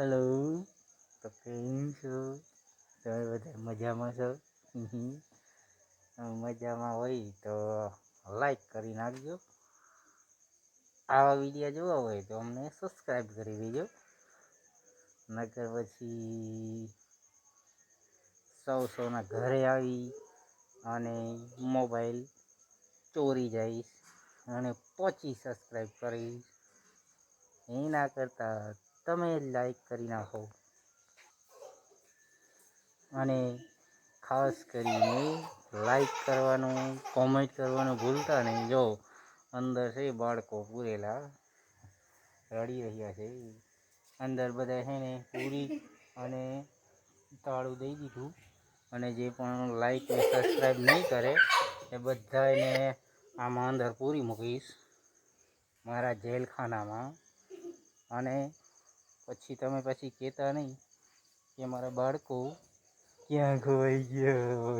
Hello, તો કેમ છો? તમે બધા મજામાં છો? મજામાં હોય તો લાઈક કરી નાખજો. આવા વીડિયો જોવા હોય તો અમને સબસ્ક્રાઈબ કરી દેજો. નકર પછી સૌ સૌના ઘરે આવી અને મોબાઈલ ચોરી જઈશ અને પછી સબસ્ક્રાઈબ કરીશ. એના કરતાં તમે લાઈક કરી નાખો. અને ખાસ કરીને લાઈક કરવાનું કોમેન્ટ કરવાનું ભૂલતા નહીં. જો, અંદર છે બાળકો પૂરેલા રડી રહ્યા છે. અંદર બધા છે ને પૂરી અને તાળું દઈ દીધું. અને જે પણ લાઈક ને સબસ્ક્રાઈબ નહીં કરે, એ બધાને આમાં અંદર પૂરી મૂકીશ. મારા જેલખાનામાં. અને પછી તમે પછી કહેતા નહીં કે મારા બાળકો ક્યાં ગયો.